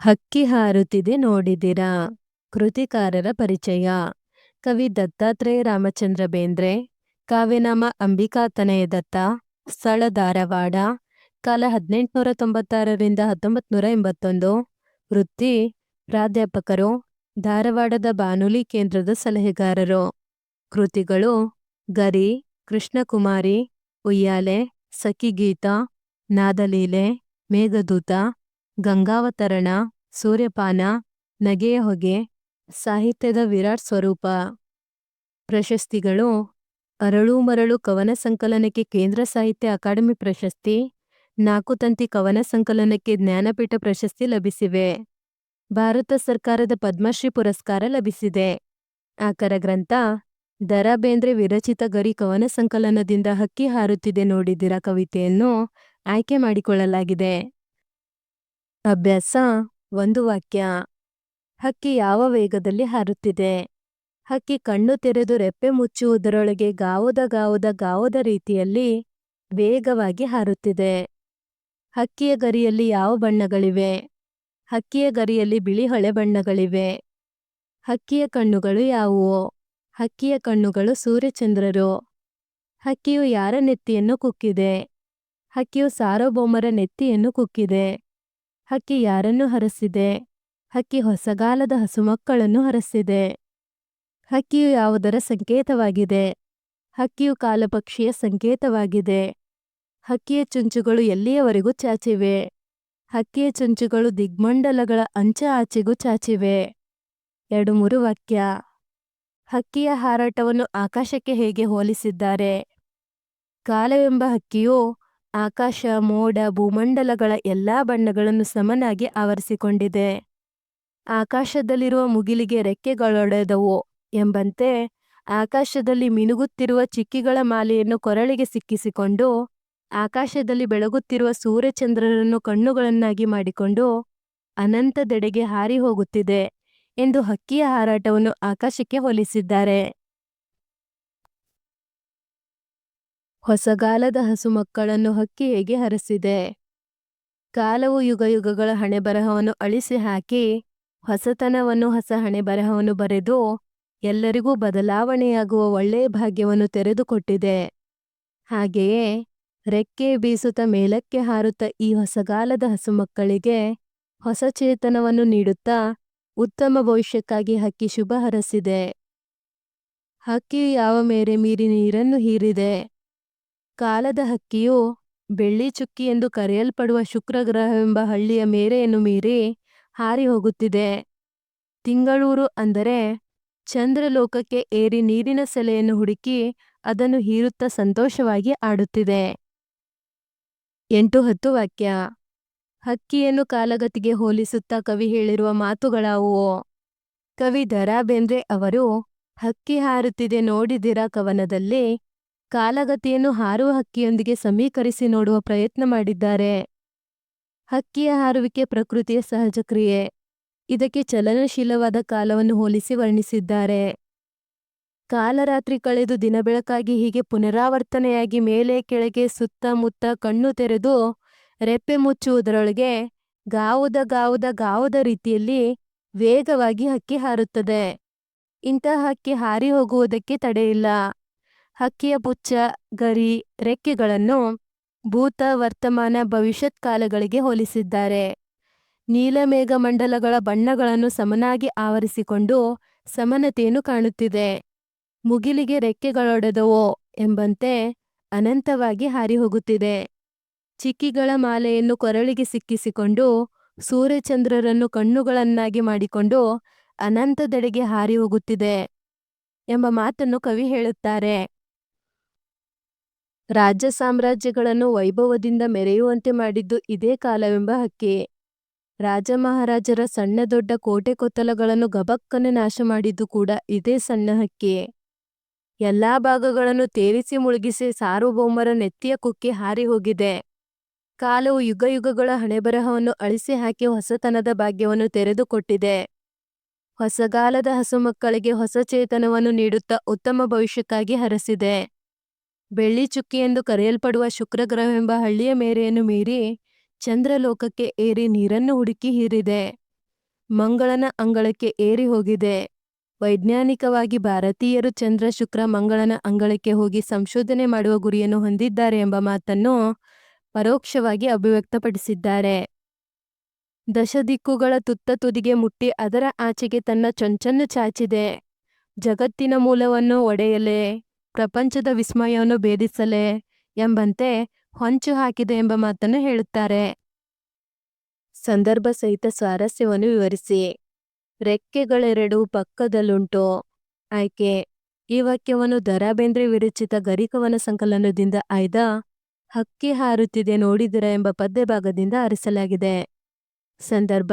ಹಕ್ಕಿ ಹಾರುತ್ತಿದೆ ನೋಡಿದಿರಾ? ಕೃತಿಕಾರರ ಪರಿಚಯ. ಕವಿ ದತ್ತಾತ್ರೇಯ ರಾಮಚಂದ್ರ ಬೇಂದ್ರೆ, ಕಾವ್ಯನಾಮ ಅಂಬಿಕಾತನಯ ದತ್ತ, ಸ್ಥಳ ಧಾರವಾಡ, ಕಾಲ ಹದಿನೆಂಟುನೂರ ತೊಂಬತ್ತಾರರಿಂದ ಹತ್ತೊಂಬತ್ತು ನೂರ ಎಂಬತ್ತೊಂದು. ವೃತ್ತಿ, ಪ್ರಾಧ್ಯಾಪಕರು, ಧಾರವಾಡದ ಬಾನುಲಿ ಕೇಂದ್ರದ ಸಲಹೆಗಾರರು. ಕೃತಿಗಳು, ಗರಿ, ಕೃಷ್ಣಕುಮಾರಿ, ಉಯ್ಯಾಲೆ ಸಖಿಗೀತ ನಾದಲೀಲೆ, ಮೇಘದೂತ ಗಂಗಾವತರಣ, ಸೂರ್ಯಪಾನ ನಗೆಯ ಹೊಗೆ ಸಾಹಿತ್ಯದ ವಿರಾಟ್ ಸ್ವರೂಪ. ಪ್ರಶಸ್ತಿಗಳು, ಅರಳು ಮರಳು ಕವನ ಸಂಕಲನಕ್ಕೆ ಕೇಂದ್ರ ಸಾಹಿತ್ಯ ಅಕಾಡೆಮಿ ಪ್ರಶಸ್ತಿ, ನಾಲ್ಕು ತಂತಿ ಕವನ ಸಂಕಲನಕ್ಕೆ ಜ್ಞಾನಪೀಠ ಪ್ರಶಸ್ತಿ ಲಭಿಸಿವೆ. ಭಾರತ ಸರ್ಕಾರದ ಪದ್ಮಶ್ರೀ ಪುರಸ್ಕಾರ ಲಭಿಸಿದೆ. ಆಕರ ಗ್ರಂಥ ದರ ಬೇಂದ್ರೆ ವಿರಚಿತ ಗರಿ ಕವನ ಸಂಕಲನದಿಂದ ಹಕ್ಕಿ ಹಾರುತ್ತಿದೆ ನೋಡಿದಿರ ಕವಿತೆಯನ್ನು ಆಯ್ಕೆ ಮಾಡಿಕೊಳ್ಳಲಾಗಿದೆ. ಅಭ್ಯಾಸ, ಒಂದು ವಾಕ್ಯ. ಹಕ್ಕಿ ಯಾವ ವೇಗದಲ್ಲಿ ಹಾರುತ್ತಿದೆ? ಹಕ್ಕಿ ಕಣ್ಣು ತೆರೆದು ರೆಪ್ಪೆ ಮುಚ್ಚುವುದರೊಳಗೆ ಗಾವದ ಗಾವದ ಗಾವದ ರೀತಿಯಲ್ಲಿ ವೇಗವಾಗಿ ಹಾರುತ್ತಿದೆ. ಹಕ್ಕಿಯ ಗರಿಯಲ್ಲಿ ಯಾವ ಬಣ್ಣಗಳಿವೆ? ಹಕ್ಕಿಯ ಗರಿಯಲ್ಲಿ ಬಿಳಿ ಹೊಳೆ ಬಣ್ಣಗಳಿವೆ. ಹಕ್ಕಿಯ ಕಣ್ಣುಗಳು ಯಾವುವು? ಹಕ್ಕಿಯ ಕಣ್ಣುಗಳು ಸೂರ್ಯಚಂದ್ರರು. ಹಕ್ಕಿಯು ಯಾರ ನೆತ್ತಿಯನ್ನು ಕುಕ್ಕಿದೆ? ಹಕ್ಕಿಯು ಸಾರ್ವಭೌಮರ ನೆತ್ತಿಯನ್ನು ಕುಕ್ಕಿದೆ. ಹಕ್ಕಿ ಯಾರನ್ನು ಹರಸಿದೆ? ಹಕ್ಕಿ ಹೊಸಗಾಲದ ಹಸುಮಕ್ಕಳನ್ನು ಹರಸಿದೆ. ಹಕ್ಕಿಯು ಯಾವುದರ ಸಂಕೇತವಾಗಿದೆ? ಹಕ್ಕಿಯು ಕಾಲಪಕ್ಷಿಯ ಸಂಕೇತವಾಗಿದೆ. ಹಕ್ಕಿಯ ಚುಂಚುಗಳು ಎಲ್ಲಿಯವರೆಗೂ ಚಾಚಿವೆ? ಹಕ್ಕಿಯ ಚುಂಚುಗಳು ದಿಗ್ಮಂಡಲಗಳ ಅಂಚೆ ಆಚೆಗೂ ಚಾಚಿವೆ. ಎರಡು ಮೂರು ವಾಕ್ಯ. ಹಕ್ಕಿಯ ಹಾರಾಟವನ್ನು ಆಕಾಶಕ್ಕೆ ಹೇಗೆ ಹೋಲಿಸಿದ್ದಾರೆ? ಕಾಲವೆಂಬ ಹಕ್ಕಿಯು ಆಕಾಶ, ಮೋಡ, ಭೂಮಂಡಲಗಳ ಎಲ್ಲಾ ಬಣ್ಣಗಳನ್ನು ಸಮನಾಗಿ ಆವರಿಸಿಕೊಂಡಿದೆ. ಆಕಾಶದಲ್ಲಿರುವ ಮುಗಿಲಿಗೆ ರೆಕ್ಕೆಗಳೊಡೆದವು ಎಂಬಂತೆ ಆಕಾಶದಲ್ಲಿ ಮಿನುಗುತ್ತಿರುವ ಚಿಕ್ಕಿಗಳ ಮಾಲೆಯನ್ನು ಕೊರಳಿಗೆ ಸಿಕ್ಕಿಸಿಕೊಂಡು, ಆಕಾಶದಲ್ಲಿ ಬೆಳಗುತ್ತಿರುವ ಸೂರ್ಯಚಂದ್ರರನ್ನು ಕಣ್ಣುಗಳನ್ನಾಗಿ ಮಾಡಿಕೊಂಡು ಅನಂತದೆಡೆಗೆ ಹಾರಿ ಹೋಗುತ್ತಿದೆ ಎಂದು ಹಕ್ಕಿಯ ಹಾರಾಟವನ್ನು ಆಕಾಶಕ್ಕೆ ಹೋಲಿಸಿದ್ದಾರೆ. ಹೊಸಗಾಲದ ಹಸುಮಕ್ಕಳನ್ನು ಹಕ್ಕಿ ಹೇಗೆ ಹರಸಿದೆ. ಕಾಲವು ಯುಗಯುಗಗಳ ಹಣೆಬರಹವನ್ನು ಅಳಿಸಿ ಹಾಕಿ, ಹೊಸತನವನ್ನು ಹೊಸ ಹಣೆಬರಹವನ್ನು ಬರೆದು, ಎಲ್ಲರಿಗೂ ಬದಲಾವಣೆಯಾಗುವ ಒಳ್ಳೆಯ ಭಾಗ್ಯವನ್ನು ತೆರೆದುಕೊಟ್ಟಿದೆ. ಹಾಗೆಯೇ, ರೆಕ್ಕೆ ಬೀಸುತ್ತ ಮೇಲಕ್ಕೆ ಹಾರುತ್ತ ಈ ಹೊಸಗಾಲದ ಹಸುಮಕ್ಕಳಿಗೆ ಹೊಸ ಚೇತನವನ್ನು ನೀಡುತ್ತಾ ಉತ್ತಮ ಭವಿಷ್ಯಕ್ಕಾಗಿ ಹಕ್ಕಿ ಶುಭ ಹರಸಿದೆ. ಹಕ್ಕಿ ಯಾವ ಮೇರೆ ಮೀರಿ ನೀರನ್ನು ಹೀರಿದೆ. ಕಾಲದ ಹಕ್ಕಿಯು ಬೆಳ್ಳಿ ಚುಕ್ಕಿ ಎಂದು ಕರೆಯಲ್ಪಡುವ ಶುಕ್ರಗ್ರಹವೆಂಬ ಹಳ್ಳಿಯ ಮೇರೆಯನ್ನು ಮೀರಿ ಹಾರಿ ಹೋಗುತ್ತಿದೆ. ತಿಂಗಳೂರು ಅಂದರೆ ಚಂದ್ರಲೋಕಕ್ಕೆ ಏರಿ ನೀರಿನ ಸೆಲೆಯನ್ನು ಹುಡುಕಿ ಅದನ್ನು ಹೀರುತ್ತ ಸಂತೋಷವಾಗಿ ಆಡುತ್ತಿದೆ. ಎಂಟು ಹತ್ತು ವಾಕ್ಯ. ಹಕ್ಕಿಯನ್ನು ಕಾಲಗತಿಗೆ ಹೋಲಿಸುತ್ತಾ ಕವಿ ಹೇಳಿರುವ ಮಾತುಗಳಾವುವು? ಕವಿ ದರಾ ಬೇಂದ್ರೆ ಅವರು, ಹಕ್ಕಿ ಹಾರುತ್ತಿದೆ ನೋಡಿದಿರ ಕವನದಲ್ಲಿ ಕಾಲಗತಿಯನ್ನು ಹಾರುವ ಹಕ್ಕಿಯೊಂದಿಗೆ ಸಮೀಕರಿಸಿ ನೋಡುವ ಪ್ರಯತ್ನ ಮಾಡಿದ್ದಾರೆ. ಹಕ್ಕಿಯ ಹಾರುವಿಕೆ ಪ್ರಕೃತಿಯ ಸಹಜ ಕ್ರಿಯೆ. ಇದಕ್ಕೆ ಚಲನಶೀಲವಾದ ಕಾಲವನ್ನು ಹೋಲಿಸಿ ವರ್ಣಿಸಿದ್ದಾರೆ. ಕಾಲರಾತ್ರಿ ಕಳೆದು ದಿನ ಬೆಳಕಾಗಿ ಹೀಗೆ ಪುನರಾವರ್ತನೆಯಾಗಿ ಮೇಲೆ ಕೆಳಗೆ ಸುತ್ತಮುತ್ತ ಕಣ್ಣು ತೆರೆದು ರೆಪ್ಪೆ ಮುಚ್ಚುವುದರೊಳಗೆ ಗಾವುದ ಗಾವುದ ಗಾವುದ ರೀತಿಯಲ್ಲಿ ವೇಗವಾಗಿ ಹಕ್ಕಿ ಹಾರುತ್ತದೆ. ಇಂತಹ ಹಕ್ಕಿ ಹಾರಿ ಹೋಗುವುದಕ್ಕೆ ತಡೆಯಿಲ್ಲ. ಹಕ್ಕಿಯ ಪುಚ್ಚ, ಗರಿ, ರೆಕ್ಕೆಗಳನ್ನು ಭೂತ ವರ್ತಮಾನ ಭವಿಷ್ಯತ್ ಕಾಲಗಳಿಗೆ ಹೋಲಿಸಿದ್ದಾರೆ. ನೀಲಮೇಘ ಮಂಡಲಗಳ ಬಣ್ಣಗಳನ್ನು ಸಮನಾಗಿ ಆವರಿಸಿಕೊಂಡು ಸಮನತೆಯನ್ನು ಕಾಣುತ್ತಿದೆ. ಮುಗಿಲಿಗೆ ರೆಕ್ಕೆಗಳೊಡೆದವೋ ಎಂಬಂತೆ ಅನಂತವಾಗಿ ಹಾರಿ ಹೋಗುತ್ತಿದೆ ಚಿಕ್ಕಿಗಳ ಮಾಲೆಯನ್ನು ಕೊರಳಿಗೆ ಸಿಕ್ಕಿಸಿಕೊಂಡು ಸೂರ್ಯಚಂದ್ರರನ್ನು ಕಣ್ಣುಗಳನ್ನಾಗಿ ಮಾಡಿಕೊಂಡು ಅನಂತದೆಡೆಗೆ ಹಾರಿ ಹೋಗುತ್ತಿದೆ ಎಂಬ ಮಾತನ್ನು ಕವಿ ಹೇಳುತ್ತಾರೆ. ರಾಜ್ಯ ಸಾಮ್ರಾಜ್ಯಗಳನ್ನು ವೈಭವದಿಂದ ಮೆರೆಯುವಂತೆ ಮಾಡಿದ್ದು ಇದೇ ಕಾಲವೆಂಬ ಹಕ್ಕಿ ರಾಜ ಮಹಾರಾಜರ ಸಣ್ಣ ದೊಡ್ಡ ಕೋಟೆ ಕೊತ್ತಲಗಳನ್ನು ಗಬಕ್ಕನೆ ನಾಶ ಮಾಡಿದ್ದು ಕೂಡ ಇದೇ ಸಣ್ಣ ಹಕ್ಕಿ ಎಲ್ಲಾ ಭಾಗಗಳನ್ನು ತೇರಿಸಿ ಮುಳುಗಿಸಿ ಸಾರ್ವಭೌಮರ ನೆತ್ತಿಯ ಕುಕ್ಕಿ ಹಾರಿ ಹೋಗಿದೆ. ಕಾಲವು ಯುಗಯುಗಗಳ ಹಣೆಬರಹವನ್ನು ಅಳಿಸಿ ಹಾಕಿ ಹೊಸತನದ ಭಾಗ್ಯವನ್ನು ತೆರೆದುಕೊಟ್ಟಿದೆ. ಹೊಸಗಾಲದ ಹಸುಮಕ್ಕಳಿಗೆ ಹೊಸ ಚೇತನವನ್ನು ನೀಡುತ್ತಾ ಉತ್ತಮ ಭವಿಷ್ಯಕ್ಕಾಗಿ ಹರಸಿದೆ. ಬೆಳ್ಳಿ ಚುಕ್ಕಿ ಎಂದು ಕರೆಯಲ್ಪಡುವ ಶುಕ್ರಗ್ರಹವೆಂಬ ಹಳ್ಳಿಯ ಮೇರೆಯನ್ನು ಮೀರಿ ಚಂದ್ರಲೋಕಕ್ಕೆ ಏರಿ ನೀರನ್ನು ಹುಡುಕಿ ಹೀರಿದೆ. ಮಂಗಳನ ಅಂಗಳಕ್ಕೆ ಏರಿ ಹೋಗಿದೆ. ವೈಜ್ಞಾನಿಕವಾಗಿ ಭಾರತೀಯರು ಚಂದ್ರ, ಶುಕ್ರ, ಮಂಗಳನ ಅಂಗಳಕ್ಕೆ ಹೋಗಿ ಸಂಶೋಧನೆ ಮಾಡುವ ಗುರಿಯನ್ನು ಹೊಂದಿದ್ದಾರೆ ಎಂಬ ಮಾತನ್ನು ಪರೋಕ್ಷವಾಗಿ ಅಭಿವ್ಯಕ್ತಪಡಿಸಿದ್ದಾರೆ. ದಶದಿಕ್ಕುಗಳ ತುತ್ತ ತುದಿಗೆ ಮುಟ್ಟಿ ಅದರ ಆಚೆಗೆ ತನ್ನ ಚೊಂಚನ್ನು ಚಾಚಿದೆ. ಜಗತ್ತಿನ ಮೂಲವನ್ನು ಒಡೆಯಲೆ ಪ್ರಪಂಚದ ವಿಸ್ಮಯವನ್ನು ಭೇದಿಸಲೇ ಎಂಬಂತೆ ಹೊಂಚು ಹಾಕಿದೆ ಎಂಬ ಮಾತನ್ನು ಹೇಳುತ್ತಾರೆ. ಸಂದರ್ಭ ಸಹಿತ ಸ್ವಾರಸ್ಯವನ್ನು ವಿವರಿಸಿ. ರೆಕ್ಕೆಗಳೆರಡು ಪಕ್ಕದಲ್ಲುಂಟು. ಆಯ್ಕೆ. ಈ ವಾಕ್ಯವನ್ನು ದರಾಬೇಂದ್ರೆ ವಿರಚಿತ ಗರಿಕವನ ಸಂಕಲನದಿಂದ ಆಯ್ದ ಹಕ್ಕಿ ಹಾರುತ್ತಿದೆ ನೋಡಿದಿರ ಎಂಬ ಪದ್ಯ ಭಾಗದಿಂದ ಆರಿಸಲಾಗಿದೆ. ಸಂದರ್ಭ.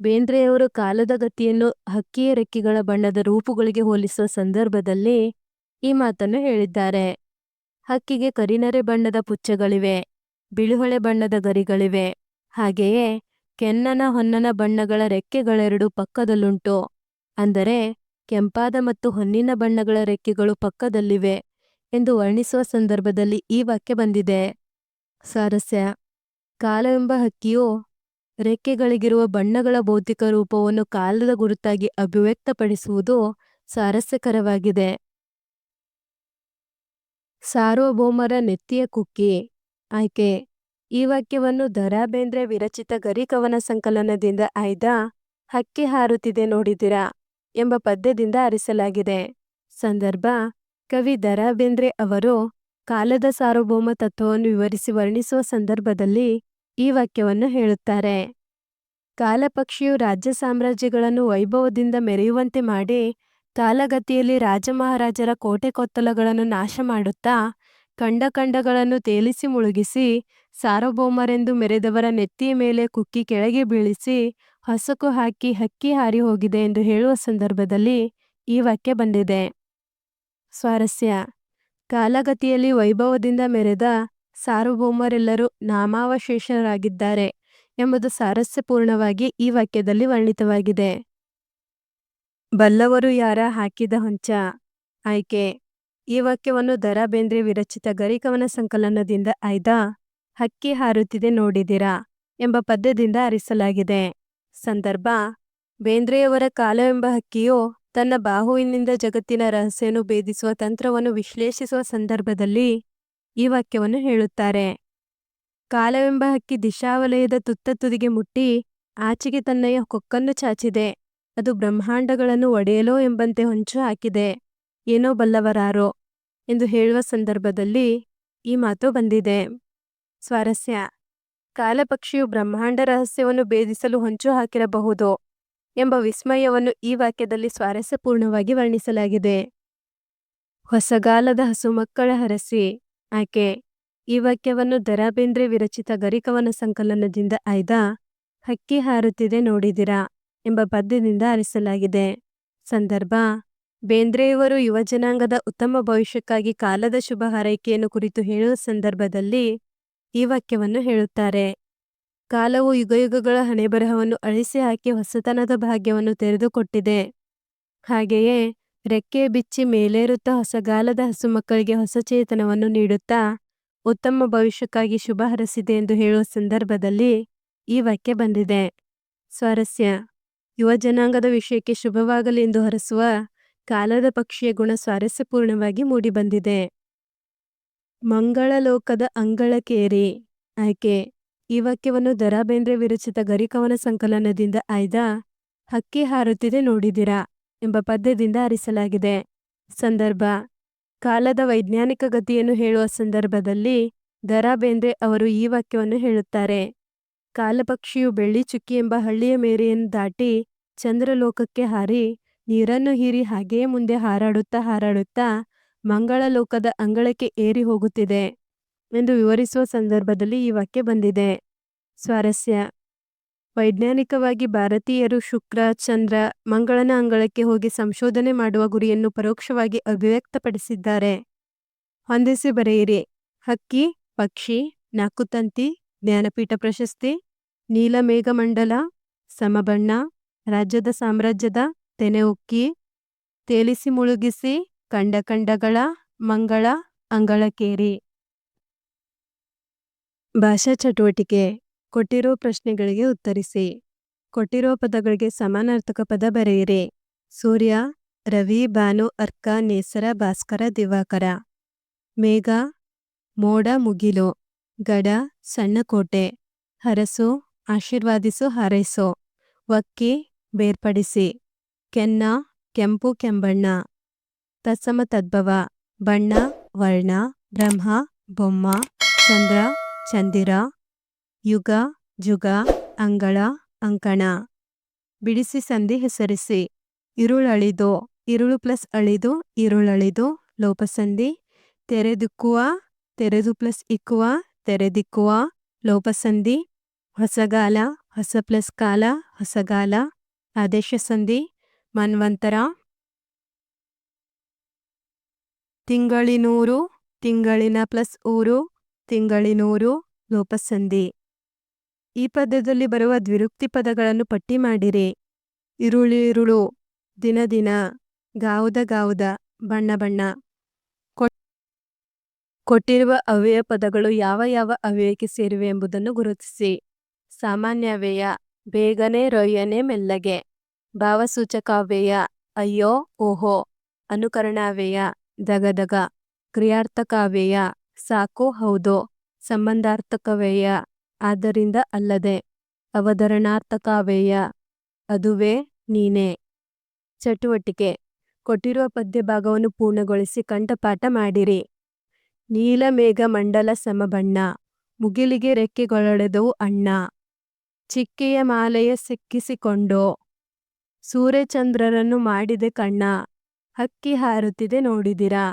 ಬೇಂದ್ರೆಯವರು ಕಾಲದ ಗತಿಯನ್ನು ಹಕ್ಕಿಯ ರೆಕ್ಕೆಗಳ ಬಣ್ಣದ ರೂಪುಗಳಿಗೆ ಹೋಲಿಸುವ ಸಂದರ್ಭದಲ್ಲಿ ಈ ಮಾತನ್ನು ಹೇಳಿದ್ದಾರೆ. ಹಕ್ಕಿಗೆ ಕರಿನರೆ ಬಣ್ಣದ ಪುಚ್ಚಗಳಿವೆ, ಬಿಳುಹೊಳೆ ಬಣ್ಣದ ಗರಿಗಳಿವೆ. ಹಾಗೆಯೇ ಕೆನ್ನನ ಹೊನ್ನನ ಬಣ್ಣಗಳ ರೆಕ್ಕೆಗಳೆರಡು ಪಕ್ಕದಲ್ಲುಂಟು. ಅಂದರೆ ಕೆಂಪಾದ ಮತ್ತು ಹೊನ್ನಿನ ಬಣ್ಣಗಳ ರೆಕ್ಕೆಗಳು ಪಕ್ಕದಲ್ಲಿವೆ ಎಂದು ವರ್ಣಿಸುವ ಸಂದರ್ಭದಲ್ಲಿ ಈ ವಾಕ್ಯ ಬಂದಿದೆ. ಸಾರಸ್ಯ, ಕಾಲವೆಂಬ ಹಕ್ಕಿಯು ರೆಕ್ಕೆಗಳಿಗಿರುವ ಬಣ್ಣಗಳ ಭೌತಿಕ ರೂಪವನ್ನು ಕಾಲದ ಗುರುತಾಗಿ ಅಭಿವ್ಯಕ್ತಪಡಿಸುವುದು ಸಾರಸ್ಯಕರವಾಗಿದೆ. ಸಾರ್ವಭೌಮರ ನೆತ್ತಿಯ ಕುಕ್ಕಿ. ಆಯ್ಕೆ. ಈ ವಾಕ್ಯವನ್ನು ದರಾ ಬೇಂದ್ರೆ ವಿರಚಿತ ಗರಿಕವನ ಸಂಕಲನದಿಂದ ಆಯ್ದ ಹಕ್ಕಿ ಹಾರುತ್ತಿದೆ ನೋಡಿದಿರಾ ಎಂಬ ಪದ್ಯದಿಂದ ಅರಿಸಲಾಗಿದೆ. ಸಂದರ್ಭ. ಕವಿ ದರಾ ಬೇಂದ್ರೆ ಅವರು ಕಾಲದ ಸಾರ್ವಭೌಮ ತತ್ವವನ್ನು ವಿವರಿಸಿ ವರ್ಣಿಸುವ ಸಂದರ್ಭದಲ್ಲಿ ಈ ವಾಕ್ಯವನ್ನು ಹೇಳುತ್ತಾರೆ. ಕಾಲಪಕ್ಷಿಯು ರಾಜ್ಯ ಸಾಮ್ರಾಜ್ಯಗಳನ್ನು ವೈಭವದಿಂದ ಮೆರೆಯುವಂತೆ ಮಾಡಿ ಕಾಲಗತಿಯಲ್ಲಿ ರಾಜಮಹಾರಾಜರ ಕೋಟೆ ಕೊತ್ತಲಗಳನ್ನು ನಾಶ ಮಾಡುತ್ತಾ ಕಂಡ ಕಂಡಗಳನ್ನು ತೇಲಿಸಿ ಮುಳುಗಿಸಿ, ಸಾರ್ವಭೌಮರೆಂದು ಮೆರೆದವರ ನೆತ್ತಿಯ ಮೇಲೆ ಕುಕ್ಕಿ ಕೆಳಗೆ ಬೀಳಿಸಿ, ಹಸುಕು ಹಾಕಿ ಹಕ್ಕಿ ಹಾರಿ ಹೋಗಿದೆ ಎಂದು ಹೇಳುವ ಸಂದರ್ಭದಲ್ಲಿ ಈ ವಾಕ್ಯ ಬಂದಿದೆ. ಸ್ವಾರಸ್ಯ. ಕಾಲಗತಿಯಲ್ಲಿ ವೈಭವದಿಂದ ಮೆರೆದ ಸಾರ್ವಭೌಮರೆಲ್ಲರೂ ನಾಮಾವಶೇಷರಾಗಿದ್ದಾರೆ ಎಂಬುದು ಸಾರಸ್ಯಪೂರ್ಣವಾಗಿ ಈ ವಾಕ್ಯದಲ್ಲಿ ವರ್ಣಿತವಾಗಿದೆ. ಬಲ್ಲವರು ಯಾರ ಹಾಕಿದ ಹೊಂಚ? ಆಯ್ಕೆ. ಈ ವಾಕ್ಯವನ್ನು ದರ ಬೇಂದ್ರೆ ವಿರಚಿತ ಗರಿಕವನ ಸಂಕಲನದಿಂದ ಆಯ್ದ? ಹಕ್ಕಿ ಹಾರುತ್ತಿದೆ ನೋಡಿದಿರಾ ಎಂಬ ಪದ್ಯದಿಂದ ಅರಿಸಲಾಗಿದೆ. ಸಂದರ್ಭ. ಬೇಂದ್ರೆಯವರ ಕಾಲವೆಂಬ ಹಕ್ಕಿಯು ತನ್ನ ಬಾಹುವಿನಿಂದ ಜಗತ್ತಿನ ರಹಸ್ಯವನ್ನು ಭೇದಿಸುವ ತಂತ್ರವನ್ನು ವಿಶ್ಲೇಷಿಸುವ ಸಂದರ್ಭದಲ್ಲಿ ಈ ವಾಕ್ಯವನ್ನು ಹೇಳುತ್ತಾರೆ. ಕಾಲವೆಂಬ ಹಕ್ಕಿ ದಿಶಾವಲಯದ ತುತ್ತ ತುದಿಗೆ ಮುಟ್ಟಿ ಆಚೆಗೆ ತನ್ನಯ ಕೊಕ್ಕನ್ನು ಚಾಚಿದೆ. ಅದು ಬ್ರಹ್ಮಾಂಡಗಳನ್ನು ಒಡೆಯಲೋ ಎಂಬಂತೆ ಹೊಂಚು ಹಾಕಿದೆ. ಏನೋ ಬಲ್ಲವರಾರೋ ಎಂದು ಹೇಳುವ ಸಂದರ್ಭದಲ್ಲಿ ಈ ಮಾತು ಬಂದಿದೆ. ಸ್ವಾರಸ್ಯ. ಕಾಲಪಕ್ಷಿಯು ಬ್ರಹ್ಮಾಂಡ ರಹಸ್ಯವನ್ನು ಭೇದಿಸಲು ಹೊಂಚು ಹಾಕಿರಬಹುದು ಎಂಬ ವಿಸ್ಮಯವನ್ನು ಈ ವಾಕ್ಯದಲ್ಲಿ ಸ್ವಾರಸ್ಯಪೂರ್ಣವಾಗಿ ವರ್ಣಿಸಲಾಗಿದೆ. ಹೊಸಗಾಲದ ಹಸುಮಕ್ಕಳ ಹರಸಿ. ಆಕೆ ಈ ವಾಕ್ಯವನ್ನು ದರಾಬೇಂದ್ರೆ ವಿರಚಿತ ಗರಿಕವನ ಸಂಕಲನದಿಂದ ಆಯ್ದ ಹಕ್ಕಿ ಹಾರುತ್ತಿದೆ ನೋಡಿದಿರಾ. ಎಂಬ ಪದ್ಯದಿಂದ ಆರಿಸಲಾಗಿದೆ ಸಂದರ್ಭ, ಬೇಂದ್ರೆಯವರು ಯುವಜನಾಂಗದ ಉತ್ತಮ ಭವಿಷ್ಯಕ್ಕಾಗಿ ಕಾಲದ ಶುಭ ಹಾರೈಕೆಯನ್ನು ಕುರಿತು ಹೇಳುವ ಸಂದರ್ಭದಲ್ಲಿ ಈ ವಾಕ್ಯವನ್ನು ಹೇಳುತ್ತಾರೆ. ಕಾಲವು ಯುಗಯುಗಗಳ ಹಣೆಬರಹವನ್ನು ಅಳಿಸಿ ಹಾಕಿ ಹೊಸತನದ ಭಾಗ್ಯವನ್ನು ತೆರೆದುಕೊಟ್ಟಿದೆ. ಹಾಗೆಯೇ ರೆಕ್ಕೆ ಬಿಚ್ಚಿ ಮೇಲೇರುತ್ತಾ ಹೊಸಗಾಲದ ಹಸುಮಕ್ಕಳಿಗೆ ಹೊಸ ಚೇತನವನ್ನು ನೀಡುತ್ತಾ ಉತ್ತಮ ಭವಿಷ್ಯಕ್ಕಾಗಿ ಶುಭ ಹರಸಿದೆ ಎಂದು ಹೇಳುವ ಸಂದರ್ಭದಲ್ಲಿ ಈ ವಾಕ್ಯ ಬಂದಿದೆ. ಸ್ವಾರಸ್ಯ. ಯುವ ಜನಾಂಗದ ವಿಷಯಕ್ಕೆ ಶುಭವಾಗಲಿ ಎಂದು ಹರಸುವ ಕಾಲದ ಪಕ್ಷಿಯ ಗುಣ ಸ್ವಾರಸ್ಯಪೂರ್ಣವಾಗಿ ಮೂಡಿಬಂದಿದೆ. ಮಂಗಳಲೋಕದ ಅಂಗಳಕೇರಿ. ಆಯ್ಕೆ ಈ ವಾಕ್ಯವನ್ನು ದರಾ ಬೇಂದ್ರೆ ವಿರಚಿತ ಗರಿಕವನ ಸಂಕಲನದಿಂದ ಆಯ್ದ ಹಕ್ಕಿ ಹಾರುತ್ತಿದೆ ನೋಡಿದಿರಾ ಎಂಬ ಪದ್ಯದಿಂದ ಆರಿಸಲಾಗಿದೆ ಸಂದರ್ಭ. ಕಾಲದ ವೈಜ್ಞಾನಿಕ ಗತಿಯನ್ನು ಹೇಳುವ ಸಂದರ್ಭದಲ್ಲಿ ದರಾ ಬೇಂದ್ರೆ ಅವರು ಈ ವಾಕ್ಯವನ್ನು ಹೇಳುತ್ತಾರೆ. ಕಾಲಪಕ್ಷಿಯು ಬೆಳ್ಳಿ ಚುಕ್ಕಿ ಎಂಬ ಹಳ್ಳಿಯ ಮೇರೆಯನ್ನು ದಾಟಿ ಚಂದ್ರಲೋಕಕ್ಕೆ ಹಾರಿ, ನೀರನ್ನು ಹೀರಿ ಹಾಗೆಯೇ ಮುಂದೆ ಹಾರಾಡುತ್ತಾ ಹಾರಾಡುತ್ತಾ ಮಂಗಳ ಲೋಕದ ಅಂಗಳಕ್ಕೆ ಏರಿ ಹೋಗುತ್ತಿದೆ ಎಂದು ವಿವರಿಸುವ ಸಂದರ್ಭದಲ್ಲಿ ಈ ವಾಕ್ಯ ಬಂದಿದೆ. ಸ್ವಾರಸ್ಯ. ವೈಜ್ಞಾನಿಕವಾಗಿ ಭಾರತೀಯರು ಶುಕ್ರ, ಚಂದ್ರ, ಮಂಗಳನ ಅಂಗಳಕ್ಕೆ ಹೋಗಿ ಸಂಶೋಧನೆ ಮಾಡುವ ಗುರಿಯನ್ನು ಪರೋಕ್ಷವಾಗಿ ಅಭಿವ್ಯಕ್ತಪಡಿಸಿದ್ದಾರೆ. ಹೊಂದಿಸಿ ಬರೆಯಿರಿ. ಹಕ್ಕಿ, ಪಕ್ಷಿ ನಾಕುತಂತಿ ಜ್ಞಾನಪೀಠ ಪ್ರಶಸ್ತಿ ನೀಲಮೇಘಮಂಡಲ, ಸಮಬಣ್ಣ, ರಾಜ್ಯದ ಸಾಮ್ರಾಜ್ಯದ ತೆನೆ ಉಕ್ಕಿ ತೇಲಿಸಿ ಮುಳುಗಿಸಿ ಕಂಡ ಕಂಡಗಳ ಮಂಗಳ ಅಂಗಳಕೇರಿ. ಭಾಷಾ ಚಟುವಟಿಕೆ, ಕೊಟ್ಟಿರೋ ಪ್ರಶ್ನೆಗಳಿಗೆ ಉತ್ತರಿಸಿ. ಕೊಟ್ಟಿರೋ ಪದಗಳಿಗೆ ಸಮಾನಾರ್ಥಕ ಪದ ಬರೆಯಿರಿ. ಸೂರ್ಯ, ರವಿ, ಭಾನು, ಅರ್ಕ, ನೇಸರ, ಭಾಸ್ಕರ, ದಿವಾಕರ. ಮೇಘ, ಮೋಡ, ಮುಗಿಲು. ಗಡ, ಸಣ್ಣ ಕೋಟೆ. ಹರಸು ಆಶೀರ್ವಾದಿಸು, ಹಾರೈಸು. ವಕ್ಕಿ ಬೇರ್ಪಡಿಸಿ. ಕೆನ್ನ, ಕೆಂಪು ಕೆಂಬಣ್ಣ. ತತ್ಸಮ ತದ್ಭವ. ಬಣ್ಣ, ವರ್ಣ. ಬ್ರಹ್ಮ, ಬೊಮ್ಮ. ಚಂದ್ರ, ಚಂದಿರ. ಯುಗ, ಜುಗ. ಅಂಗಳ, ಅಂಕಣ. ಬಿಡಿಸಿ, ಸಂಧಿ ಹೆಸರಿಸಿ. ಇರುಳಳಿದು, ಇರುಳು ಪ್ಲಸ್ ಅಳಿದು, ಇರುಳಳಿದು. ಲೋಪಸಂಧಿ. ತೆರೆದಿಕ್ಕುವ, ತೆರೆದು ಪ್ಲಸ್ ಇಕ್ಕುವ, ತೆರೆದಿಕ್ಕುವ. ಲೋಪಸಂಧಿ. ಹೊಸಗಾಲ ಹೊಸ ಪ್ಲಸ್ ಕಾಲ ಹೊಸಗಾಲ ಆದೇಶ ಸಂಧಿ ಮನ್ವಂತರ. ತಿಂಗಳಿನೂರು, ತಿಂಗಳಿನ ಪ್ಲಸ್ ಊರು, ತಿಂಗಳಿನೂರು, ಲೋಪಸಂಧಿ. ಈ ಪದ್ಯದಲ್ಲಿ ಬರುವ ದ್ವಿರುಕ್ತಿ ಪದಗಳನ್ನು ಪಟ್ಟಿ ಮಾಡಿರಿ. ಇರುಳಿರುಳು ದಿನ ದಿನ, ಗಾವುದ ಗಾವುದ, ಬಣ್ಣ ಬಣ್ಣ. ಕೊಟ್ಟಿರುವ ಅವ್ಯಯ ಪದಗಳು ಯಾವ ಯಾವ ಅವ್ಯಯಕ್ಕೆ ಸೇರಿವೆ ಎಂಬುದನ್ನು ಗುರುತಿಸಿ. ಸಾಮಾನ್ಯ ಅವ್ಯಯ ಬೇಗನೆ ರೊಯ್ಯನೆ ಮೆಲ್ಲಗೆ. ಭಾವಸೂಚಕಾವ್ಯಯ ಅಯ್ಯೋ ಓಹೋ ಅನುಕರಣಾವ್ಯಯ ದಗದಗ ಕ್ರಿಯಾರ್ಥಕಾವ್ಯಯ ಸಾಕು ಹೌದು ಸಂಬಂಧಾರ್ಥಕವ್ಯಯ ಆದ್ದರಿಂದ ಅಲ್ಲದೆ ಅವತರಣಾರ್ಥಕಾವ್ಯಯ ಅದುವೇ ನೀನೇ. ಚಟುವಟಿಕೆ ಕೊಟ್ಟಿರುವ ಪದ್ಯ ಭಾಗವನ್ನು ಪೂರ್ಣಗೊಳಿಸಿ ಕಂಠಪಾಠ ಮಾಡಿರಿ. ನೀಲಮೇಘ ಮಂಡಲ ಸಮಬಣ್ಣ ಮುಗಿಲಿಗೆ ರೆಕ್ಕೆಗೊಳಡೆದವು ಅಣ್ಣ. ಚಿಕ್ಕೆಯ ಮಾಲೆಯ ಸಿಕ್ಕಿಸಿಕೊಂಡು? ಸೂರ್ಯಚಂದ್ರರನ್ನು ಮಾಡಿದೆ ಕಣ್ಣ. ಹಕ್ಕಿ ಹಾರುತ್ತಿದೆ ನೋಡಿದಿರಾ?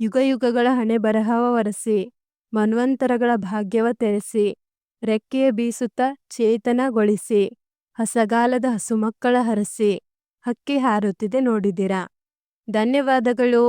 ಯುಗಯುಗಗಳ ಹಣೆ ಬರಹವ ಒರೆಸಿ, ಮನ್ವಂತರಗಳ ಭಾಗ್ಯವ ತೆರೆಸಿ, ರೆಕ್ಕೆಯ ಬೀಸುತ್ತ ಚೇತನಗೊಳಿಸಿ, ಹಸಗಾಲದ ಹಸುಮಕ್ಕಳ ಹರಸಿ, ಹಕ್ಕಿ ಹಾರುತ್ತಿದೆ ನೋಡಿದಿರ? ಧನ್ಯವಾದಗಳು.